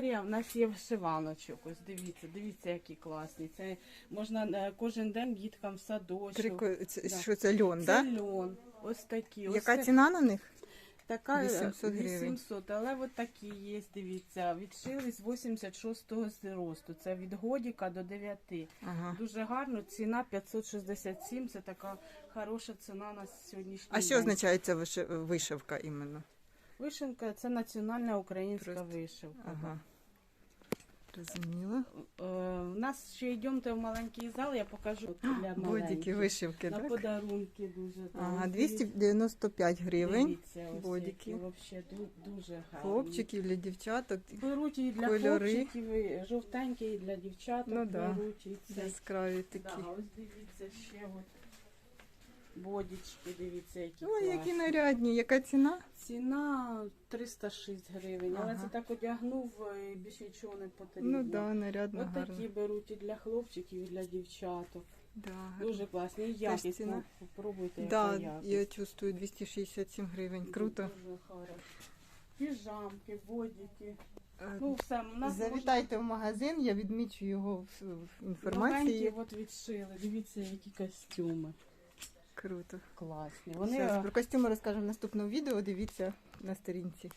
серія в нас є вишиваночок. Ось дивіться, дивіться, які класні. Це можна е, кожен день діткам в садочок. Трико... Це, Да. Що це льон, Це так? льон. Ось такі. Яка це ціна на них? Така 800 800 але от такі є, дивіться. Відшили з 86-го зросту. Це від годіка до 9. Ага. Дуже гарно. Ціна 567. Це така хороша ціна на сьогоднішній А що день. означає ця вишивка іменно? Вишивка це національна українська Просто- вишивка. Ага. Розуміла. Е, У нас ще йдемте в маленький зал, я покажу для Бодіки, вишивки, На так? подарунки дуже. Ага, 295 гривень. Дивіться, ось бодіки. які вообще ду- дуже гарні. Хлопчиків для дівчаток. Беруть і для Кольори. хлопчиків, і жовтенькі, і для дівчаток Ну да. беруть. І це. Яскраві Да, ось дивіться ще от бодічки, дивіться, які Ой, які нарядні. Яка ціна? Ціна 306 гривень, але Ага. це так одягнув і більше нічого не потрібно. Ну да, нарядно, Ось такі беруть і для хлопчиків, і для дівчаток. Да. Дуже класні. І якість. ціна? ну, Попробуйте, Да, яка якість. я чувствую 267 гривень. Круто. Дуже хорошо. Піжамки, бодіки. Е, Ну, все, у нас Завітайте в магазин, я відмічу його в, в Новенькі інформації. от відшили. Дивіться, які костюми. Круто. Класні. Вони... Вони про костюми розкажемо в наступному відео. Дивіться на сторінці.